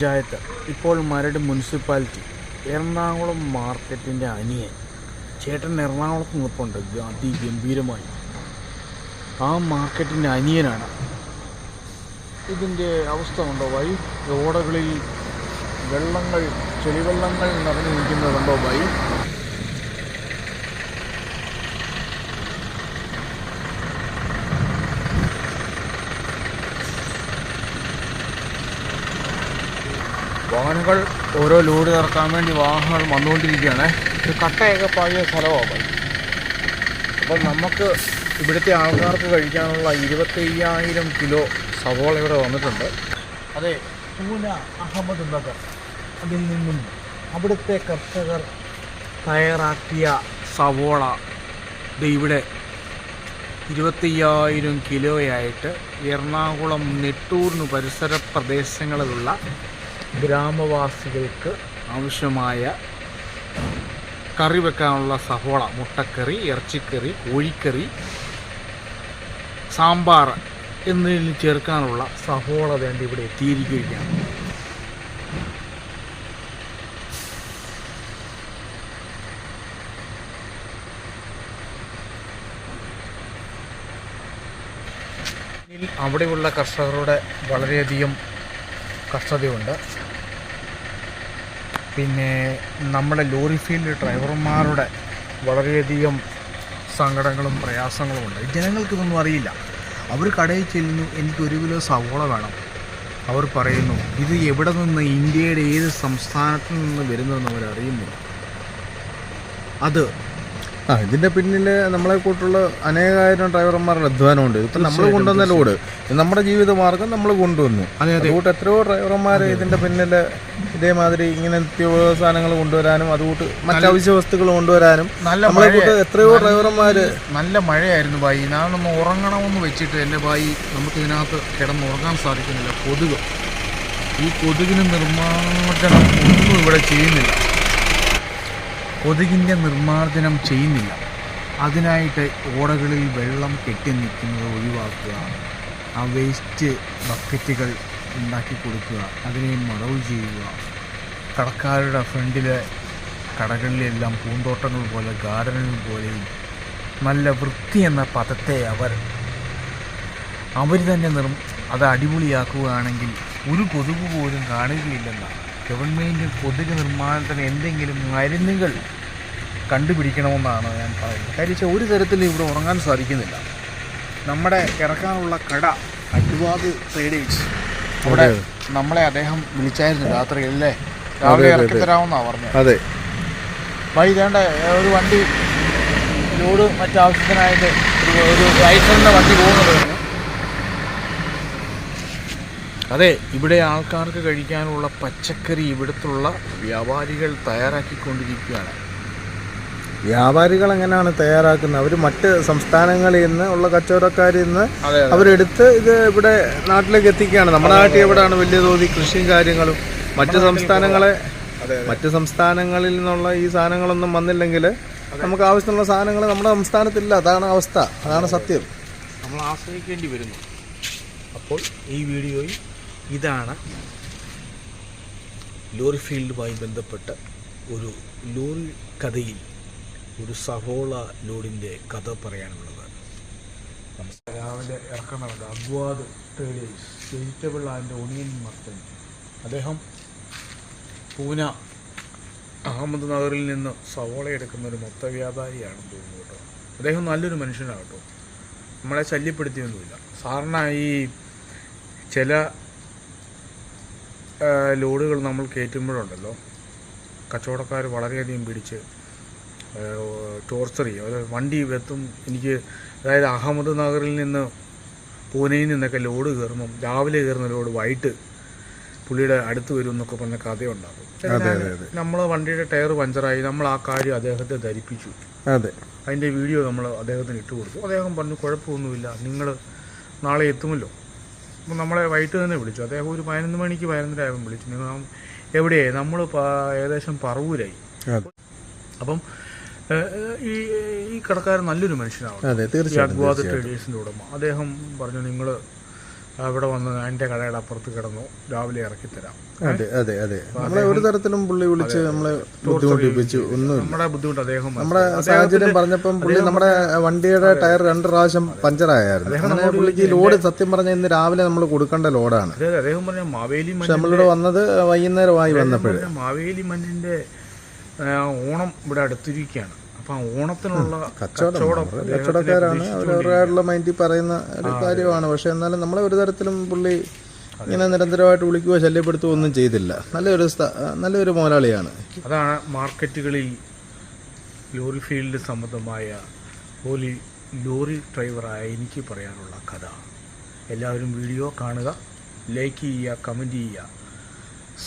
പഞ്ചായത്ത് ഇപ്പോൾ മരട് മുനിസിപ്പാലിറ്റി എറണാകുളം മാർക്കറ്റിന്റെ അനിയൻ. ചേട്ടൻ എറണാകുളത്ത് നിൽപ്പുണ്ട് അതിഗംഭീരമായി ആ മാർക്കറ്റിന്റെ അനിയനാണ്. ഇതിന്റെ അവസ്ഥ ഉണ്ടോ? വൈ റോഡുകളിൽ വെള്ളങ്ങൾ ചെളിവെള്ളങ്ങൾ നിറഞ്ഞു നിൽക്കുന്നതുണ്ടോ വൈ വാഹനങ്ങൾ ഓരോ ലോഡ് ഇറക്കാൻ വേണ്ടി വാഹനങ്ങൾ വന്നുകൊണ്ടിരിക്കുകയാണ്. ഇത് കട്ടയൊക്കെ പാകിയ സ്ഥലമാണ്. അപ്പം നമുക്ക് ഇവിടുത്തെ ആൾക്കാർക്ക് കഴിക്കാനുള്ള ഇരുപത്തയ്യായിരം കിലോ സവോള ഇവിടെ വന്നിട്ടുണ്ട്. അതെ പൂന അഹമ്മദ് നഗർ. അതിൽ നിന്നും അവിടുത്തെ കർഷകർ തയ്യാറാക്കിയ സവോള ഇവിടെ ഇരുപത്തയ്യായിരം കിലോയായിട്ട് എറണാകുളം നെട്ടൂറിന് പരിസര പ്രദേശങ്ങളിലുള്ള ഗ്രാമവാസികൾക്ക് ആവശ്യമായ കറി വെക്കാനുള്ള സഹോള മുട്ടക്കറി ഇറച്ചിക്കറി കോഴിക്കറി സാമ്പാർ എന്നതിൽ ചേർക്കാനുള്ള സഹോള വേണ്ടി ഇവിടെ എത്തിയിരിക്കുകയാണ്. അവിടെയുള്ള കർഷകരുടെ വളരെയധികം കഷ്ടതയുണ്ട് പിന്നെ നമ്മുടെ ലോറി ഫീൽഡ് ഡ്രൈവർമാരുടെ വളരെയധികം സങ്കടങ്ങളും പ്രയാസങ്ങളും ഉണ്ട്. ജനങ്ങൾക്കിതൊന്നും അറിയില്ല. അവർ കടയിൽ ചെല്ലുന്നു എനിക്ക് ഒരു കിലോ സവോള വേണം. അവർ പറയുന്നു ഇത് എവിടെ നിന്ന് ഇന്ത്യയുടെ ഏത് സംസ്ഥാനത്ത് നിന്ന് വരുന്നതെന്ന് അവർ അത് ആ ഇതിന്റെ പിന്നിൽ നമ്മളെ കൂട്ടുള്ള അനേകായിരം ഡ്രൈവർമാരുടെ അധ്വാനമുണ്ട്. ഇപ്പം നമ്മൾ കൊണ്ടുവന്ന ലോഡ് നമ്മുടെ ജീവിത മാർഗം നമ്മൾ കൊണ്ടുവന്നു. അതെ അതെ. അതുകൂട്ട് എത്രയോ ഡ്രൈവർമാർ ഇതിന്റെ പിന്നിൽ ഇതേമാതിരി ഇങ്ങനെ നിത്യോപയോഗ സാധനങ്ങൾ കൊണ്ടുവരാനും അതുകൂട്ട് മറ്റവശ്യ വസ്തുക്കൾ കൊണ്ടുവരാനും നല്ല നമ്മളെ കൂട്ട് എത്രയോ ഡ്രൈവർമാർ നല്ല മഴയായിരുന്നു ബായി ഞാനൊന്ന് ഉറങ്ങണമെന്ന് വെച്ചിട്ട് എന്റെ ബായി നമുക്ക് ഇതിനകത്ത് കിടന്നുറങ്ങാൻ സാധിക്കുന്നില്ല. കൊതുക്. ഈ കൊതുകിന് നിർമ്മാർജനം ഒന്നും ഇവിടെ ചെയ്യുന്നില്ല. കൊതുകിന്റെ നിർമ്മാർജനം ചെയ്യുന്നില്ല. അതിനായിട്ട് ഓടകളിൽ വെള്ളം കെട്ടി നിൽക്കുന്നത് ഒഴിവാക്കുക ആ വേസ്റ്റ് ബക്കറ്റുകൾ ഉണ്ടാക്കി കൊടുക്കുക അതിനെ മറവ് ചെയ്യുക. കടക്കാരുടെ ഫ്രണ്ടിലെ കടകളിലെല്ലാം പൂന്തോട്ടങ്ങൾ പോലെ ഗാർഡനുകൾ പോലെയും നല്ല വൃത്തി എന്ന പദത്തെ അവർ അവർ തന്നെ നിർ അത് അടിപൊളിയാക്കുകയാണെങ്കിൽ ഒരു കൊതുക് പോലും കാണുകയില്ലെന്നാണ്. ഗവൺമെന്റ് കൊതുക് നിർമ്മാണത്തിന് എന്തെങ്കിലും മരുന്നുകൾ കണ്ടുപിടിക്കണമെന്നാണ് ഞാൻ പറയുന്നത്. കാര്യം വെച്ചാൽ ഒരു തരത്തിൽ ഇവിടെ ഉറങ്ങാൻ സാധിക്കുന്നില്ല. നമ്മുടെ ഇറക്കാനുള്ള കട അറ്റുവാദ് ട്രേഡേഴ്സ് അവിടെ നമ്മളെ അദ്ദേഹം വിളിച്ചായിരുന്നു രാത്രി അല്ലേ? രാവിലെ. ഇറക്കി തരാമെന്നാണ് പറഞ്ഞത്. അതെ. വഴി വേണ്ട ഒരു വണ്ടി ലോഡ് മറ്റാവശ്യത്തിനായിട്ട് ഒരു ലൈസൻസിന്റെ വണ്ടി പോകുന്നത് അതെ ഇവിടെ ആൾക്കാർക്ക് കഴിക്കാനുള്ള പച്ചക്കറി ഇവിടുത്തുള്ള വ്യാപാരികൾ തയ്യാറാക്കിക്കൊണ്ടിരിക്കുകയാണ്. വ്യാപാരികൾ എങ്ങനെയാണ് തയ്യാറാക്കുന്നത്? അവർ മറ്റ് സംസ്ഥാനങ്ങളിൽ നിന്ന് ഉള്ള കച്ചവടക്കാരിൽ നിന്ന് അവരെടുത്ത് ഇത് ഇവിടെ നാട്ടിലേക്ക് എത്തിക്കുകയാണ്. നമ്മുടെ നാട്ടിൽ എവിടെയാണ് വലിയ തോതിൽ കൃഷിയും കാര്യങ്ങളും? മറ്റ് സംസ്ഥാനങ്ങളെ മറ്റ് സംസ്ഥാനങ്ങളിൽ നിന്നുള്ള ഈ സാധനങ്ങളൊന്നും വന്നില്ലെങ്കിൽ നമുക്ക് ആവശ്യമുള്ള സാധനങ്ങൾ നമ്മുടെ സംസ്ഥാനത്തില്ല അതാണ് അവസ്ഥ. അതാണ് സത്യം. നമ്മൾ ആശ്രയിക്കേണ്ടി വരുന്നു. അപ്പോൾ ഈ വീഡിയോയിൽ ഇതാണ് ലോറി ഫീൽഡുമായി ബന്ധപ്പെട്ട ഒരു ലോറി കഥയിൽ ഒരു സഹോള ലോഡിന്റെ കഥ പറയാനുള്ളത്. രാവിലെ ഇറക്കണത് Agwad traders vegetable and onion merchant അദ്ദേഹം പൂന അഹമ്മദ് നഗറിൽ നിന്ന് സവോള എടുക്കുന്ന ഒരു മൊത്ത വ്യാപാരിയാണെന്ന് തോന്നുന്നു കേട്ടോ. അദ്ദേഹം നല്ലൊരു മനുഷ്യനാകട്ടോ നമ്മളെ ശല്യപ്പെടുത്തിയൊന്നുമില്ല. സാറിന് ഈ ചില ലോഡുകൾ നമ്മൾ കയറ്റുമ്പോഴുണ്ടല്ലോ കച്ചവടക്കാർ വളരെയധികം പിടിച്ച് ടോർച്ചർ ചെയ്യും. അതായത് വണ്ടി എത്തും എനിക്ക് അതായത് അഹമ്മദ് നഗറിൽ നിന്ന് പൂനെയിൽ നിന്നൊക്കെ ലോഡ് കയറുമ്പം രാവിലെ കയറുന്ന ലോഡ് വൈകിട്ട് പുള്ളിയുടെ അടുത്ത് വരും എന്നൊക്കെ പറഞ്ഞ കഥയുണ്ടാകും. നമ്മൾ വണ്ടിയുടെ ടയർ പഞ്ചറായി നമ്മൾ ആ കാര്യം അദ്ദേഹത്തെ ധരിപ്പിച്ചു. അതെ. അതിന്റെ വീഡിയോ നമ്മൾ അദ്ദേഹത്തിന് ഇട്ട് കൊടുത്തു. അദ്ദേഹം പറഞ്ഞു കുഴപ്പമൊന്നുമില്ല നിങ്ങൾ നാളെ എത്തുമല്ലോ. അപ്പം നമ്മളെ വൈകിട്ട് തന്നെ വിളിച്ചു. അദ്ദേഹം ഒരു പതിനൊന്ന് മണിക്ക് പതിനൊന്നരായപ്പം വിളിച്ചു. നിങ്ങൾ എവിടെയായി? നമ്മൾ ഏകദേശം പറവൂരായി. അപ്പം ഈ ഈ കടക്കാരൻ നല്ലൊരു മനുഷ്യനാണ് അതെ. ട്രേഡേഴ്സിന്റെ ഉടമ. അദ്ദേഹം പറഞ്ഞു നിങ്ങൾ അവിടെ വന്ന് എന്റെ കടയുടെ അപ്പുറത്ത് കിടന്നു രാവിലെ ഇറക്കി തരാം. അതെ അതെ അതെ. നമ്മളെ ഒരു തരത്തിലും പുള്ളി വിളിച്ച് നമ്മളെ ബുദ്ധിമുട്ടിപ്പിച്ചു ഒന്നും നമ്മുടെ ബുദ്ധിമുട്ട് അദ്ദേഹം നമ്മുടെ സാഹചര്യം പറഞ്ഞപ്പം പുള്ളി നമ്മുടെ വണ്ടിയുടെ ടയർ രണ്ട് പ്രാവശ്യം പഞ്ചറായിരുന്നു പുള്ളിക്ക് ലോഡ് സത്യം പറഞ്ഞ ഇന്ന് രാവിലെ നമ്മൾ കൊടുക്കേണ്ട ലോഡാണ്. അദ്ദേഹം പറഞ്ഞ മാവേലി പക്ഷെ മഞ്ഞ നമ്മളിവിടെ വന്നത് വൈകുന്നേരമായി വന്നപ്പോഴേ. മാവേലി മഞ്ഞിന്റെ ഓണം ഇവിടെ അടുത്തിരിക്കുകയാണ്. അപ്പം ഓണത്തിനുള്ള കച്ചവടം കച്ചവടക്കാരാണ് അവരുടെ മൈൻഡിൽ പറയുന്ന ഒരു കാര്യമാണ്. പക്ഷെ എന്നാലും നമ്മളെ ഒരു തരത്തിലും പുള്ളി ഇങ്ങനെ നിരന്തരമായിട്ട് വിളിക്കുകയോ ശല്യപ്പെടുത്തുകയോ ഒന്നും ചെയ്തില്ല. നല്ലൊരു നല്ലൊരു മുതലാളിയാണ് അതാണ് മാർക്കറ്റുകളിൽ ലോറി ഫീൽഡ് സംബന്ധമായ ഹോലി ലോറി ഡ്രൈവറായ എനിക്ക് പറയാനുള്ള കഥ. എല്ലാവരും വീഡിയോ കാണുക ലൈക്ക് ചെയ്യുക കമന്റ് ചെയ്യുക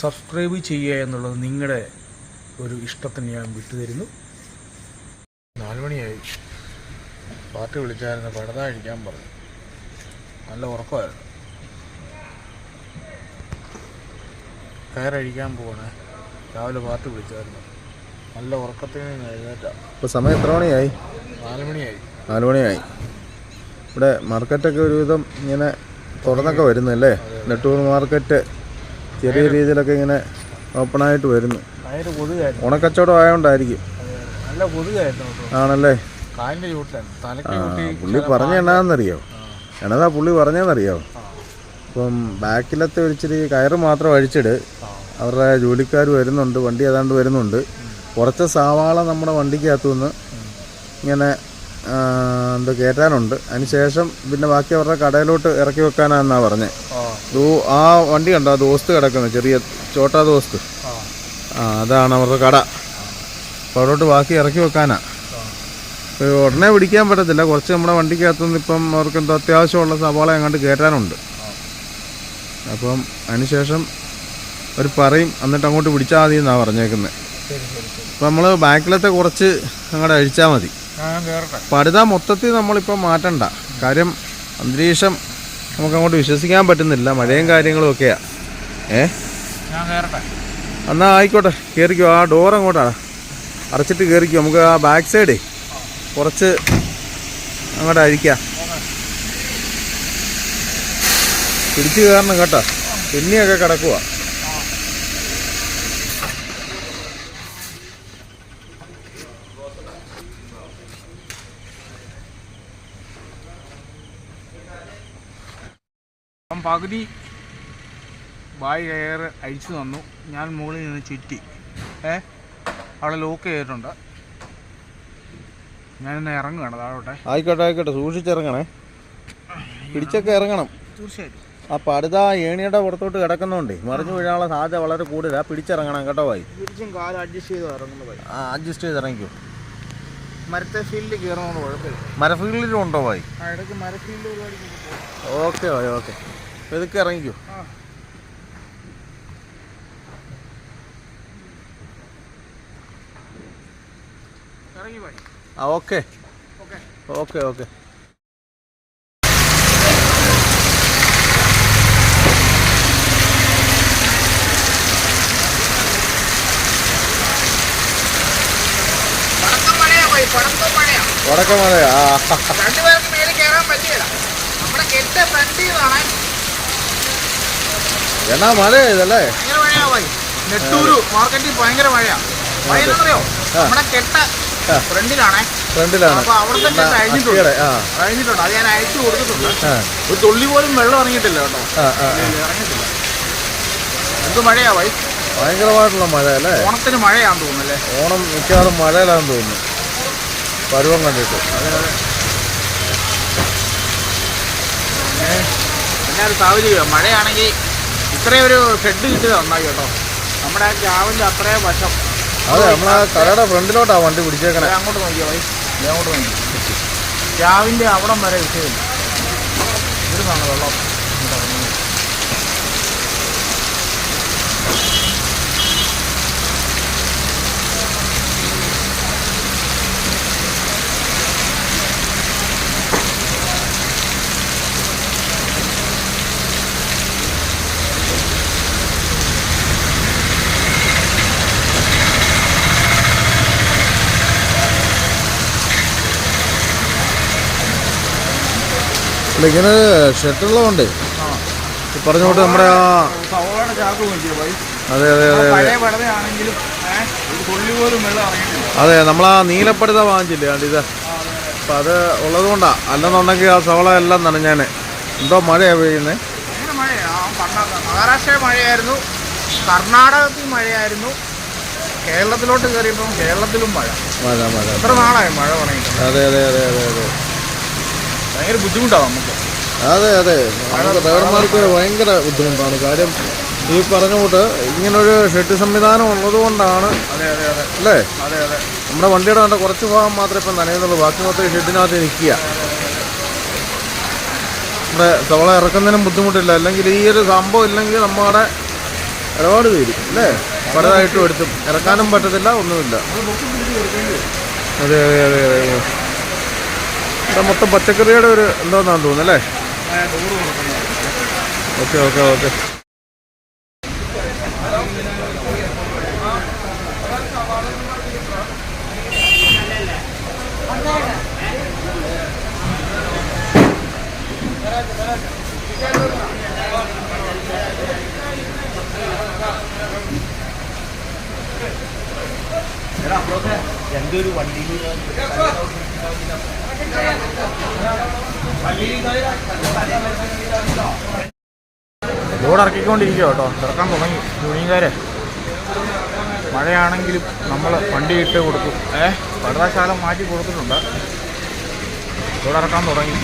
സബ്സ്ക്രൈബ് ചെയ്യുക എന്നുള്ളത് നിങ്ങളുടെ ഒരു ഇഷ്ടത്തിന് ഞാൻ വിട്ടുതരുന്നു. നാലുമണിയായി. പാർട്ടി വിളിച്ചായിരുന്നു പടത കഴിക്കാൻ പറഞ്ഞു. നല്ല ഉറക്കമായിരുന്നു. കയറഴിക്കാൻ പോകണേ രാവിലെ പാർട്ടി വിളിച്ചായിരുന്നു. നല്ല ഉറക്കത്തിൽ നിന്ന് ഇപ്പോൾ സമയം എത്ര മണിയായി? നാലുമണിയായി. നാലുമണിയായി. നാല് മണിയായി ഇവിടെ മാർക്കറ്റൊക്കെ ഒരുവിധം ഇങ്ങനെ തുറന്നൊക്കെ വരുന്നു വരുന്നല്ലേ നെട്ടൂർ മാർക്കറ്റ് ചെറിയ രീതിയിലൊക്കെ ഇങ്ങനെ ഓപ്പണായിട്ട് വരുന്നു. ഭയങ്കര കൊതുകായിരുന്നു. ഓണക്കച്ചവടം ആയതുകൊണ്ടായിരിക്കും നല്ല കൊതുകായിരുന്നു ആണല്ലേ? ചൂട്ടി പുള്ളി പറഞ്ഞ എണ്ണാന്നറിയോ എന്നതാ പുള്ളി പറഞ്ഞതെന്നറിയോ? ഇപ്പം ബാക്കിലത്തെ ഒരിച്ചിരി കയറ് മാത്രം അഴിച്ചിട് അവരുടെ ജോലിക്കാർ വരുന്നുണ്ട് വണ്ടി ഏതാണ്ട് വരുന്നുണ്ട്. കുറച്ച് സവാള നമ്മുടെ വണ്ടിക്കകത്തു നിന്ന് ഇങ്ങനെ എന്താ കയറ്റാനുണ്ട് അതിന് ശേഷം പിന്നെ ബാക്കി അവരുടെ കടയിലോട്ട് ഇറക്കി വെക്കാനാന്നാ പറഞ്ഞത് ആ. വണ്ടി കണ്ടോ? ആ ദോസ്ത് കിടക്കുന്നത് ചെറിയ ചോട്ടാ ദോസ്ത്. അതാണ് അവരുടെ കട. അപ്പോൾ അവിടോട്ട് ബാക്കി ഇറക്കി വെക്കാനാ. ഇപ്പൊ ഉടനെ പിടിക്കാൻ പറ്റത്തില്ല. കുറച്ച് നമ്മുടെ വണ്ടിക്കകത്തുനിന്ന് ഇപ്പം അവർക്ക് എന്തോ അത്യാവശ്യമുള്ള സവാള അങ്ങോട്ട് കയറ്റാനുണ്ട് അപ്പം അതിനുശേഷം അവർ പറയും എന്നിട്ട് അങ്ങോട്ട് പിടിച്ചാൽ മതി എന്നാണ് പറഞ്ഞേക്കുന്നത് അപ്പം നമ്മൾ ബാക്കിലത്തെ കുറച്ച് അങ്ങോട്ട് അഴിച്ചാൽ മതി. പടുത മൊത്തത്തിൽ നമ്മളിപ്പം മാറ്റണ്ട. കാര്യം അന്തരീക്ഷം നമുക്ക് അങ്ങോട്ട് വിശ്വസിക്കാൻ പറ്റുന്നില്ല. മഴയും കാര്യങ്ങളും ഒക്കെയാണ് ഏ? ഞാൻ കയറട്ടെ എന്നാ ആയിക്കോട്ടെ കയറിക്കോ ആ ഡോർ അങ്ങോട്ടാണ്. അടച്ചിട്ട് കയറിക്കോ നമുക്ക് ആ ബാക്ക് സൈഡ് കുറച്ച് അങ്ങോട്ട് അഴിക്കാം. പിടിച്ചു കയറണം കേട്ടോ. പിന്നെയൊക്കെ കിടക്കുക പകുതി ബായ് കയർ അഴിച്ചു തന്നു. ഞാൻ മുകളിൽ നിന്ന് ചുറ്റി. ഏ? അവിടെ ലോക്ക് ചെയ്തിട്ടുണ്ട്. ഞാനിന്ന് ഇറങ്ങുകയാണ് താഴോട്ടെ. ആയിക്കോട്ടെ ആയിക്കോട്ടെ. സൂക്ഷിച്ചിറങ്ങണേ പിടിച്ചൊക്കെ ഇറങ്ങണം. തീർച്ചയായിട്ടും. ആ പടുത ഏണിയുടെ പുറത്തോട്ട് കിടക്കുന്നോണ്ടേ മറിഞ്ഞു വീഴാനുള്ള സാധ്യത വളരെ കൂടുതലാണ് പിടിച്ചിറങ്ങണം കേട്ടോ ഭായി അഡ്ജസ്റ്റ് ചെയ്ത് ആ അഡ്ജസ്റ്റ് ചെയ്ത് ഇറങ്ങിക്കോ. മരത്തെ ഫീൽഡിൽ കയറുന്നതുകൊണ്ട് കുഴപ്പമില്ല. മരഫീൽഡിലും ഉണ്ടോ ഭായി ഇടയ്ക്ക് മരഫീൽഡ് ഓക്കെ ഭായി ഓക്കെ. ഇതൊക്കെ ഇറങ്ങിക്കോ. ആ ഓക്കെ. ഓക്കെ. ഓക്കെ ആ. രണ്ടുപേർക്ക് കയറാൻ പറ്റിയില്ല. നമ്മുടെ കെട്ട് ഫ്രണ്ട് ചെയ്താണ് എന്നാ മഴ ഇതല്ലേ? ഭയങ്കര മഴയാ നെട്ടൂരു മാർക്കറ്റിൽ ഭയങ്കര മഴയാ. മഴ എന്നറിയോ നമ്മുടെ കെട്ട് ഫ്രണ്ടിലാണേ. ഫ്രണ്ടിലാണ്. അപ്പൊ അവിടുത്തെ തന്നെ അഴിഞ്ഞിട്ടുണ്ട് ആ. കഴിഞ്ഞിട്ടുണ്ട്. അത് ഞാൻ അയച്ചു കൊടുത്തിട്ടുണ്ട്. ഒരു തുള്ളി പോലും വെള്ളം ഇറങ്ങിയിട്ടില്ല കേട്ടോ. ഇറങ്ങിയിട്ടില്ല. എന്ത് മഴയാ വൈ? ഭയങ്കരമായിട്ടുള്ള മഴ അല്ലേ? ഓണത്തിന് മഴയാന്ന് തോന്നുന്നല്ലേ? ഓണം മിക്കവാറും മഴയിലാന്ന് തോന്നുന്നു. പരുവം കണ്ടിട്ട്. ഒരു സാഹചര്യം. മഴയാണെങ്കിൽ ഇത്രയും ഒരു ഷെഡ് കിട്ടിയത് നന്നായി കേട്ടോ. നമ്മുടെ ആ ക്യാവിന്റെ അത്രയും വശം. അതെ നമ്മളെ കടയുടെ ഫ്രണ്ടിലോട്ടാ വണ്ടി പിടിച്ചേക്കണേ. അങ്ങോട്ട് നോക്കിയോ വൈ? അങ്ങോട്ട് നോക്കി രാവിലെ അവിടം വരെ വിഷയമില്ല. ഇവിടുന്നാണ് വെള്ളം. ഇങ്ങനെ ഷെട്ടുള്ളതുകൊണ്ടേ ആ. ഈ പറഞ്ഞ കൂട്ട് നമ്മുടെ ആ അതെ അതെ അതെ അതെ. അതെ നമ്മളാ നീലപ്പടുത വാങ്ങിച്ചില്ലേ കണ്ട് ഇത് അപ്പം അത് ഉള്ളത് കൊണ്ടാ അല്ലെന്നുണ്ടെങ്കിൽ ആ സവള എല്ലാം നനഞ്ഞാനെ. എന്തോ മഴയാ പെയ്യുന്നത് മഹാരാഷ്ട്ര മഴയായിരുന്നു. കർണാടകത്തിൽ മഴയായിരുന്നു. കേരളത്തിലോട്ട് കയറിയപ്പം കേരളത്തിലും മഴ. മഴ മഴ. എത്ര നാളായി മഴ പറയുന്നത് അതെ അതെ അതെ അതെ അതെ. ഭയങ്കര ബുദ്ധിമുട്ടാണ് നമുക്ക്. അതെ അതെ. നമുക്ക് ഡ്രൈവർമാർക്ക് ഭയങ്കര ബുദ്ധിമുട്ടാണ്. കാര്യം ഈ പറഞ്ഞ കൂട്ട് ഇങ്ങനൊരു ഷെഡ് സംവിധാനം ഉള്ളത് കൊണ്ടാണ് അല്ലേ? നമ്മുടെ വണ്ടിയുടെ കണ്ട കുറച്ച് ഭാഗം മാത്രമേ ഇപ്പം നനയുന്നുള്ളൂ. ബാക്കി മൊത്തം ഈ ഷെഡിനകത്ത് നിൽക്കുക. നമ്മുടെ തവള ഇറക്കുന്നതിനും ബുദ്ധിമുട്ടില്ല. അല്ലെങ്കിൽ ഈ ഒരു സംഭവം ഇല്ലെങ്കിൽ നമ്മുടെ ഇടപാട് തീരും. അല്ലേ? പലതായിട്ടും എടുത്തും. ഇറക്കാനും പറ്റത്തില്ല ഒന്നുമില്ല. അതെ അതെ അതെ അതെ. ഇവിടെ മൊത്തം പച്ചക്കറിയുടെ ഒരു എന്താന്നാന്ന് തോന്നുന്നു അല്ലേ? ടൂറ് കൊടുക്കുന്നത് ഓക്കെ. ഓക്കെ ഓക്കെ എന്തൊരു വണ്ടിയിൽ വണ്ടി ലോഡ് ഇറക്കിക്കൊണ്ടിരിക്കുക കേട്ടോ. ഇറക്കാൻ തുടങ്ങി. യൂണിയൻകാരെ മഴയാണെങ്കിലും നമ്മൾ വണ്ടി ഇട്ട് കൊടുക്കും. വളരെ കാലം മാറ്റി കൊടുത്തിട്ടുണ്ട്. ലോഡ് ഇറക്കാൻ തുടങ്ങി.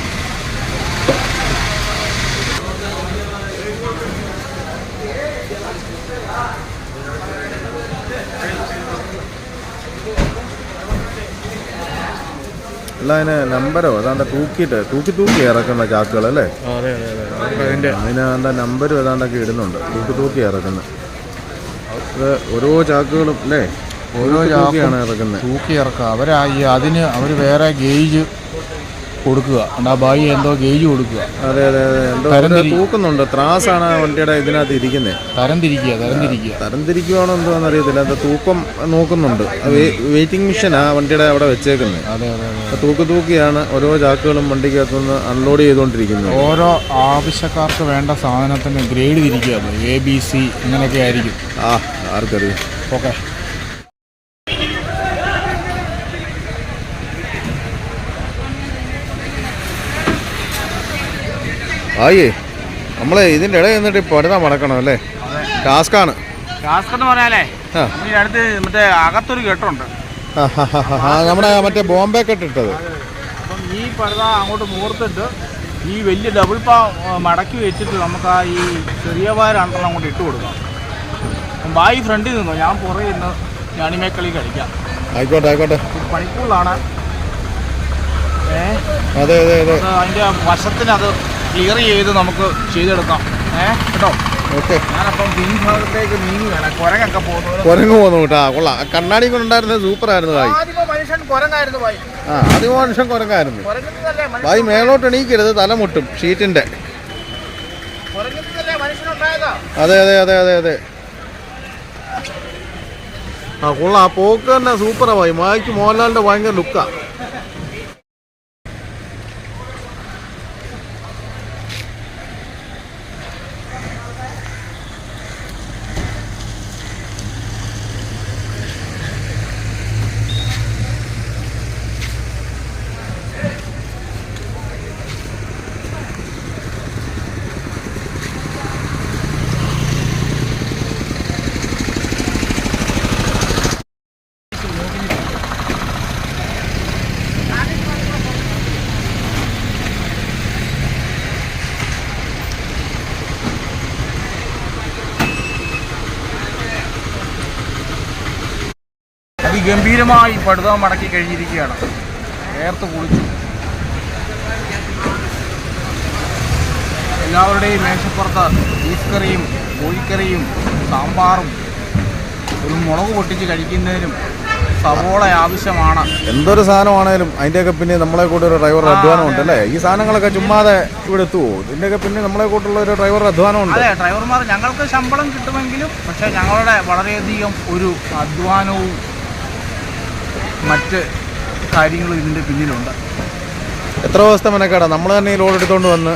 അല്ല അതിന് നമ്പരോ? ഏതാണ്ട് തൂക്കിയിട്ട് തൂക്കി തൂക്കി ഇറക്കുന്ന ചാക്കുകൾ അല്ലേ? അതെ അതെ അതെ. അതിന്റെ അതിന് ഏതാണ്ട് നമ്പരും ഏതാണ്ടൊക്കെ ഇടുന്നുണ്ട്. തൂക്കി തൂക്കി ഇറക്കുന്ന. അത് ഓരോ ചാക്കുകളും അല്ലേ? ഓരോ ചാക്കിയാണ് ഇറക്കുന്നത് തൂക്കി ഇറക്കുക. അവരായി അതിന് അവർ വേറെ ഗേജ് കൊടുക്കുക. ആ ഭാഗ്യം എന്തോ ഗേജ് കൊടുക്കുക. അതെ അതെ അതെ. എന്തോ തൂക്കുന്നുണ്ട്. ത്രാസാണ് വണ്ടിയുടെ ഇതിനകത്ത് ഇരിക്കുന്നത് തരംതിരിക്കുക തരംതിരിക്കുക തരം എന്തോ എന്തോന്ന് അറിയത്തില്ല. അത് തൂക്കം നോക്കുന്നുണ്ട്. വെയിറ്റിംഗ് മെഷീൻ ആ വണ്ടിയുടെ അവിടെ വെച്ചേക്കുന്നത് അതെ അതെ അതെ തൂക്ക് തൂക്കിയാണ് ഓരോ ചാക്കുകളും വണ്ടിക്കകത്തുനിന്ന് അൺലോഡ് ചെയ്തുകൊണ്ടിരിക്കുന്നത്. ഓരോ ആവശ്യക്കാർക്ക് വേണ്ട സാധനത്തിന് ഗ്രേഡ് തിരിക്കുക. എ ബി സി അങ്ങനെയൊക്കെ ആയിരിക്കും. ആ ആർക്കറിയാം. ഓക്കെ ആയേ. നമ്മളെ ഇതിന്റെ ഇടയിൽ നിന്നിട്ട് പടുതാ മടക്കണം അല്ലേ? ടാസ്ക്കാണ്. ടാസ്ക് എന്ന് പറഞ്ഞാലേ അടുത്ത് മറ്റേ അകത്തൊരു കെട്ടുണ്ട്. നമ്മുടെ മറ്റേ ബോംബെ കെട്ടിട്ടത്. അപ്പം ഈ പടുത അങ്ങോട്ട് മുഹൂർത്തിട്ട് ഈ വലിയ ഡബിൾ പാ മടക്കി വെച്ചിട്ട് നമുക്ക് ആ ഈ ചെറിയ രണ്ടെണ്ണം അങ്ങോട്ട് ഇട്ട് കൊടുക്കാം. ബായി ഫ്രണ്ടിൽ നിന്നോ ഞാൻ പുറകെ നിന്ന് ഞാണിമേക്കളി കളിക്കാം. ആയിക്കോട്ടെ ആയിക്കോട്ടെ. പണിക്കൂളാണ്. ഏ? അതെ അതെ അതെ. അത് അതിന്റെ വശത്തിനത് ക്ലിയർ ചെയ്ത് നമുക്ക് ചെയ്തെടുക്കാം. ഏഹ് കേട്ടോ? ഓക്കെ. ഞാനപ്പം പിൻഭാഗത്തേക്ക് നീങ്ങി വേണം. കുരങ്ങൊക്കെ പോകുന്നത് കുരങ്ങ് പോന്നു കേട്ടാ. കൊള്ളാം. കണ്ണാടി കൊണ്ടുണ്ടായിരുന്നത് സൂപ്പർ ആയിരുന്നു ഭായി മനുഷ്യൻ കുരങ്ങായിരുന്നു ആ ആദ്യ മനുഷ്യൻ കുരങ്ങായിരുന്നു. ഭായി മേലോട്ട് എണീക്കരുത് തല മുട്ടും ഷീറ്റിന്റെ. അതെ അതെ അതെ അതെ അതെ. ആ കൊള്ളാം. ആ പോക്ക് തന്നെ സൂപ്പറാ ഭായി. മായ്ക്ക് മോഹൻലാലിന്റെ ഭയങ്കര ലുക്കാ. അതിഗംഭീരമായി പടുത മടക്കി കഴിഞ്ഞിരിക്കുകയാണ് നേർത്ത് കുളിച്ചു. എല്ലാവരുടെയും മേശപ്പുറത്ത് ബീഫ് കറിയും കോഴിക്കറിയും സാമ്പാറും ഒരു മുളക് പൊട്ടിച്ച് കഴിക്കുന്നതിനും സവോള ആവശ്യമാണ്. എന്തൊരു സാധനമാണേലും അതിന്റെയൊക്കെ പിന്നെ നമ്മളെ കൂടെ ഒരു ഡ്രൈവർ അധ്വാനം ഉണ്ട് അല്ലേ ഈ സാധനങ്ങളൊക്കെ ചുമ്മാതെ ഇവിടെ എത്തുമോ ഇതിന്റെയൊക്കെ പിന്നെ നമ്മളെ കൂട്ടുള്ള ഒരു ഡ്രൈവർ അധ്വാനം ഉണ്ട് അതെ ഡ്രൈവർമാർ ഞങ്ങൾക്ക് ശമ്പളം കിട്ടുമെങ്കിലും പക്ഷേ ഞങ്ങളുടെ വളരെയധികം ഒരു അധ്വാനവും മറ്റ് കാര്യങ്ങളും ഇതിന്റെ പിന്നിലുണ്ട്. എത്ര ദിവസത്തെ മെനക്കേടാ? നമ്മൾ തന്നെ ഈ ലോഡ് എടുത്തോണ്ട് വന്ന്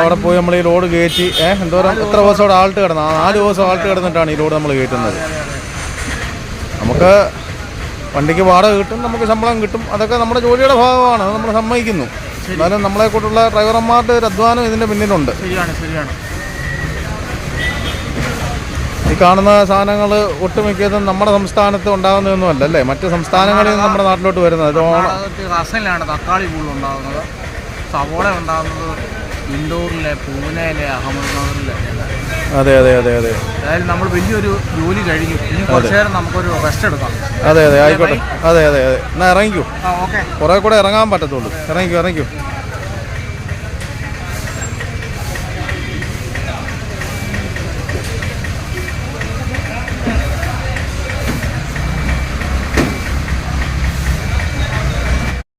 അവിടെ പോയി നമ്മൾ ഈ ലോഡ് കയറ്റി ഏഹ് എന്തോരം എത്ര ദിവസം അവിടെ ആൾട്ട് കിടന്നു? ആ നാല് ദിവസം ആൾട്ട് കിടന്നിട്ടാണ് ഈ ലോഡ് നമ്മൾ കയറ്റുന്നത്. നമുക്ക് വണ്ടിക്ക് വാടക കിട്ടും നമുക്ക് ശമ്പളം കിട്ടും. അതൊക്കെ നമ്മുടെ ജോലിയുടെ ഭാഗമാണ്. നമ്മൾ സമ്മതിക്കുന്നു. എന്നാലും നമ്മളെ കൂട്ടുള്ള ഡ്രൈവർമാരുടെ ഒരു അധ്വാനം ഇതിന്റെ പിന്നിലുണ്ട്. ശരിയാണ് ശരിയാണ്. കാണുന്ന സാധനങ്ങൾ ഒട്ടുമിക്കതും നമ്മുടെ സംസ്ഥാനത്ത് ഉണ്ടാകുന്നതൊന്നുമല്ല അല്ലേ? മറ്റു സംസ്ഥാനങ്ങളിൽ നിന്ന് നമ്മുടെ നാട്ടിലോട്ട് വരുന്നത്. ഓണം തക്കാളി കൂടുതൽ ഉണ്ടാകുന്നത്. സവോള ഉണ്ടാകുന്നത് ഇൻഡോറിലെ പൂനെയിലെ അഹമ്മദ്നഗറിലെ. അതെ അതെ അതെ അതെ. അതായത് നമ്മൾ വലിയൊരു ജോലി കഴിഞ്ഞു. ഇനി കുറച്ചു നേരം നമുക്കൊരു റെസ്റ്റ് എടുക്കാം. അതെ അതെ ആയിക്കോട്ടെ. അതെ അതെ അതെ. എന്നാൽ ഇറങ്ങിക്കൂ. ഓക്കെ. കുറെ കൂടെ ഇറങ്ങാൻ പറ്റത്തുള്ളൂ. ഇറങ്ങിക്കൂ ഇറങ്ങിക്കോ.